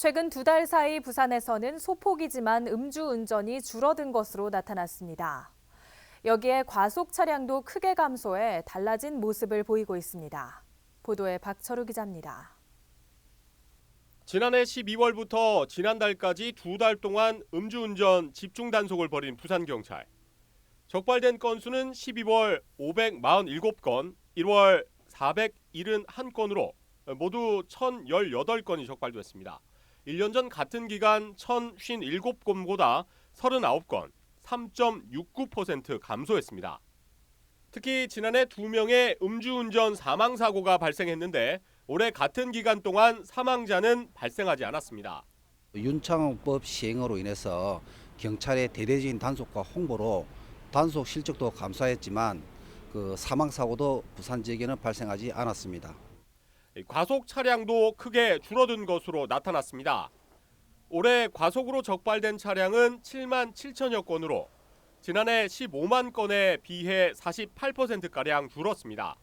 최근 두 달 사이 부산에서는 소폭이지만 음주운전이 줄어든 것으로 나타났습니다. 여기에 과속 차량도 크게 감소해 달라진 모습을 보이고 있습니다. 보도에 박철우 기자입니다. 지난해 12월부터 지난달까지 두 달 동안 음주운전 집중 단속을 벌인 부산 경찰. 적발된 건수는 12월 547건, 1월 471건으로 모두 1,018건이 적발됐습니다. 1년 전 같은 기간 1,057건보다 39건, 3.69% 감소했습니다. 특히 지난해 두 명의 음주운전 사망 사고가 발생했는데 올해 같은 기간 동안 사망자는 발생하지 않았습니다. 윤창호법 시행으로 인해서 경찰의 대대적인 단속과 홍보로 단속 실적도 감소했지만 그 사망 사고도 부산 지역에는 발생하지 않았습니다. 과속 차량도 크게 줄어든 것으로 나타났습니다. 올해 과속으로 적발된 차량은 7만 7천여 건으로 지난해 15만 건에 비해 48%가량 줄었습니다.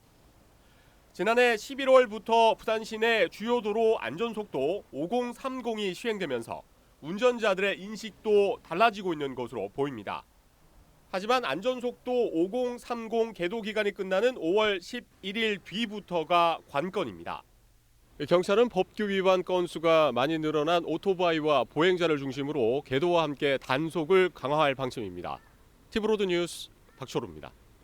지난해 11월부터 부산 시내 주요 도로 안전속도 5030이 시행되면서 운전자들의 인식도 달라지고 있는 것으로 보입니다. 하지만 안전속도 5030 계도 기간이 끝나는 5월 11일 뒤부터가 관건입니다. 경찰은 법규 위반 건수가 많이 늘어난 오토바이와 보행자를 중심으로 계도와 함께 단속을 강화할 방침입니다. 티브로드 뉴스 박초루입니다.